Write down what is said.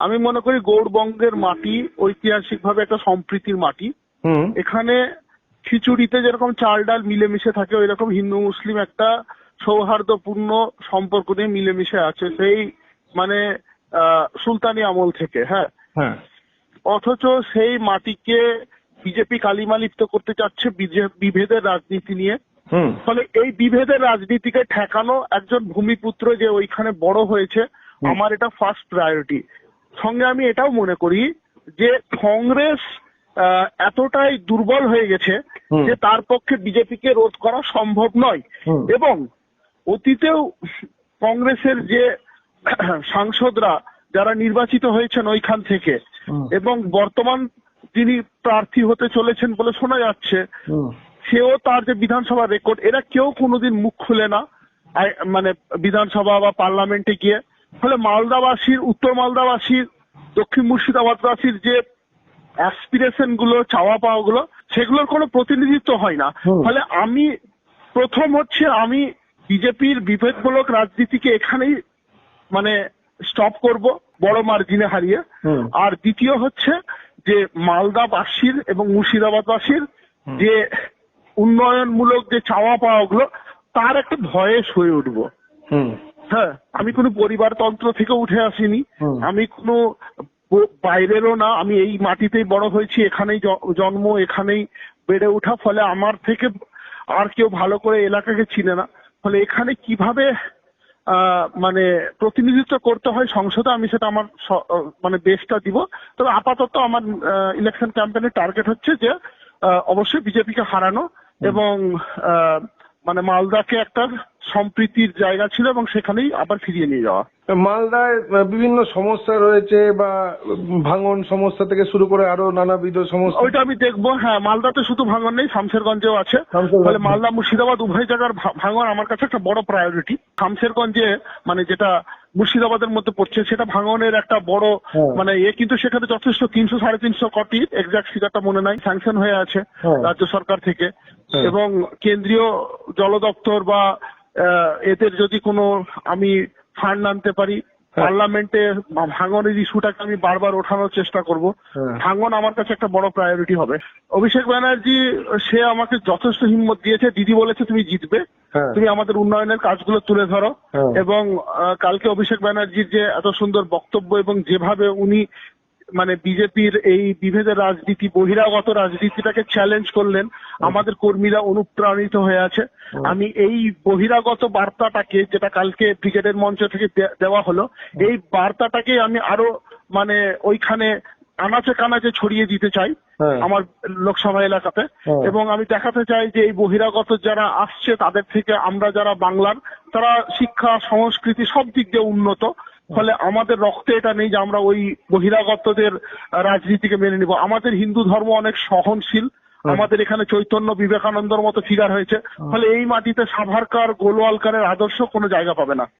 আমি মনে করি গৌড়বঙ্গের মাটি ঐতিহাসিকভাবে একটা সম্প্রীতির মাটি। এখানে খিচুড়িতে যেরকম চাল ডাল মিলেমিশে থাকে ওই রকম হিন্দু মুসলিম একটা সৌহার্দ্যপূর্ণ সম্পর্ক নিয়ে মিলেমিশে আছে সেই মানে আহ, সুলতানি আমল থেকে হ্যাঁ। হ্যাঁ। অথচ সেই মাটিকে বিজেপি কালিমালিপ্ত করতে চাচ্ছে বিভেদের রাজনীতি নিয়ে। ফলে এই বিভেদের রাজনীতিকে ঠেকানো একজন ভূমিপুত্র যে ওইখানে বড় হয়েছে আমার এটা ফার্স্ট প্রায়োরিটি সঙ্গে আমি এটাও মনে করি যে কংগ্রেস আহ, এতটাই দুর্বল হয়ে গেছে যে তার পক্ষে বিজেপিকে রোধ করা সম্ভব নয়। এবং অতীতেও কংগ্রেসের যে সাংসদরা যারা নির্বাচিত হয়েছেন ওইখান থেকে এবং বর্তমান যিনি প্রার্থী হতে চলেছেন বলে শোনা যাচ্ছে সেও তার যে বিধানসভা রেকর্ড এরা কেউ কোনোদিন মুখ খুলে না। মানে বিধানসভা বা পার্লামেন্টে গিয়ে ফলে মালদাবাসীর উত্তর মালদাবাসীর দক্ষিণ মুর্শিদাবাদবাসীর যে অ্যাসপিরেশনগুলো চাওয়া পাওয়া গুলো সেগুলোর কোনো প্রতিনিধিত্ব হয় না। ফলে আমি প্রথম হচ্ছে আমি বিজেপির বিভেদমূলক রাজনীতিকে এখানেই মানে স্টপ করব বড় মার্জিনে হারিয়ে। আর দ্বিতীয় হচ্ছে যে মালদাবাসীর এবং মুর্শিদাবাদবাসীর যে উন্নয়নমূলক যে চাওয়া পাওয়া গুলো তার একটা ভয়েস হয়ে উঠবো। হ্যাঁ আমি কোনো পরিবারতন্ত্র থেকে উঠে আসিনি। আমি কোনো বাইরেরও না আমি এই মাটিতেই বড় হয়েছি এখানেই জন্ম এখানেই বেড়ে ওঠা ফলে আমার থেকে আর কেউ ভালো করে এলাকাকে চিনে না। ফলে এখানে কীভাবে আহ, মানে প্রতিনিধিত্ব করতে হয় সংসদে আমি সেটা আমার মানে বেস্টটা দিব। তবে আপাতত আমার ইলেকশন ক্যাম্পেনের টার্গেট হচ্ছে যে অবশ্যই বিজেপিকে হারানো এবং আহ, মানে মালদাকে একটা সম্প্রীতির জায়গা ছিল এবং সেখানেই আবার ফিরিয়ে নিয়ে যাওয়া। মালদায় বিভিন্ন সমস্যা রয়েছে বা ভাঙন সমস্যা থেকে শুরু করে আরও নানাবিধ সমস্যা। ওইটা আমি দেখব। হ্যাঁ মালদাতে শুধু ভাঙন নেই শামশেরগঞ্জেও আছে। তাহলে মালদা মুর্শিদাবাদ উভয় জায়গার ভাঙন আমার কাছে একটা বড় প্রায়োরিটি শামশেরগঞ্জে মানে যেটা মুর্শিদাবাদের মধ্যে পড়ছে সেটা ভাঙনের একটা বড় হ্যাঁ। মানে এ কিন্তু সেখানে যথেষ্ট তিনশো সাড়ে তিনশো কোটি এক্সাক্ট ফিগারটা মনে নাই স্যাংশন হয়ে আছে হ্যাঁ। রাজ্য সরকার থেকে। হ্যাঁ। এবং কেন্দ্রীয় জল দপ্তর বা এদের যদি কোনো আমি ফান্ড আনতে পারি হ্যাঁ। পার্লামেন্টে ভাঙনের ইস্যুটাকে আমি বারবার ওঠানোর চেষ্টা করব হ্যাঁ। ভাঙন আমার কাছে একটা বড় প্রায়োরিটি হবে অভিষেক ব্যানার্জি সে আমাকে যথেষ্ট হিম্মত দিয়েছে দিদি বলেছে তুমি জিতবে হ্যাঁ। তুমি আমাদের উন্নয়নের কাজগুলো তুলে ধরো হ্যাঁ। এবং কালকে অভিষেক ব্যানার্জির যে এত সুন্দর বক্তব্য এবং যেভাবে উনি মানে বিজেপির এই বিভেদের রাজনীতি বহিরাগত রাজনীতিটাকে চ্যালেঞ্জ করলেন। আমাদের কর্মীরা অনুপ্রাণিত হয়ে আছে। আমি এই বহিরাগত বার্তাটাকে যেটা কালকে ব্রিগেডের মঞ্চ থেকে দেওয়া হলো এই বার্তাটাকে আমি আরও মানে ওইখানে আনাচে কানাচে ছড়িয়ে দিতে চাই হ্যাঁ। আমার লোকসভা এলাকাতে। হ্যাঁ। এবং আমি দেখাতে চাই যে এই বহিরাগত যারা আসছে তাদের থেকে আমরা যারা বাংলার তারা শিক্ষা সংস্কৃতি সব দিক দিয়ে উন্নত। ফলে আমাদের রক্তে এটা নেই যে আমরা ওই বহিরাগতদের রাজনীতিকে মেনে নিব। আমাদের হিন্দু ধর্ম অনেক সহনশীল। আমাদের এখানে চৈতন্য বিবেকানন্দর মতো ফিগার হয়েছে। ফলে এই মাটিতে সাভারকার গোলওয়ালকারের আদর্শ কোনো জায়গা পাবে না।